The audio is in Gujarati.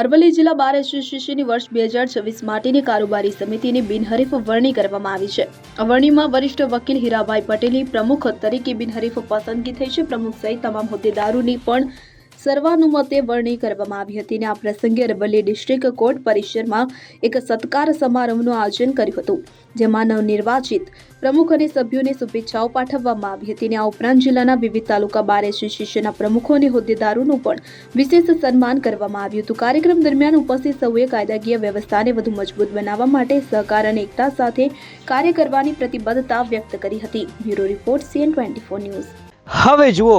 અરવલ્લી જિલ્લા બાર એસોસિએશનની વર્ષ બે હજાર છવ્વીસ માટેની કારોબારી સમિતિની બિનહરીફ વરણી કરવામાં આવી છે. વરણીમાં વરિષ્ઠ વકીલ હીરાભાઈ પટેલની પ્રમુખ તરીકે બિનહરીફ પસંદગી થઈ છે. પ્રમુખ સહિત તમામ હોદ્દેદારોની પણ સર્વાનુમતે વરણી કરવામાં આવી હતી અને આ પ્રસંગે અરવલ્લી ડિસ્ટ્રિક્ટ કોર્ટ પરિસરમાં એક સત્કાર સમારંભનું આયોજન કર્યું હતું, જેમાં નવનિર્વાચિત પ્રમુખ અને સભ્યોને શુભેચ્છાઓ પાઠવવામાં આવી હતી અને આ ઉપરાંત જિલ્લાના વિવિધ તાલુકા બાર એસોસિએશનના પ્રમુખો અને હોદ્દેદારોનું પણ વિશેષ સન્માન કરવામાં આવ્યું હતું. કાર્યક્રમ દરમિયાન ઉપસ્થિત સૌએ કાયદાકીય વ્યવસ્થાને વધુ મજબૂત બનાવવા માટે સહકાર અને એકતા સાથે કાર્ય કરવાની પ્રતિબદ્ધતા વ્યક્ત કરી હતી. Bureau report CN twenty four news. હવે જુઓ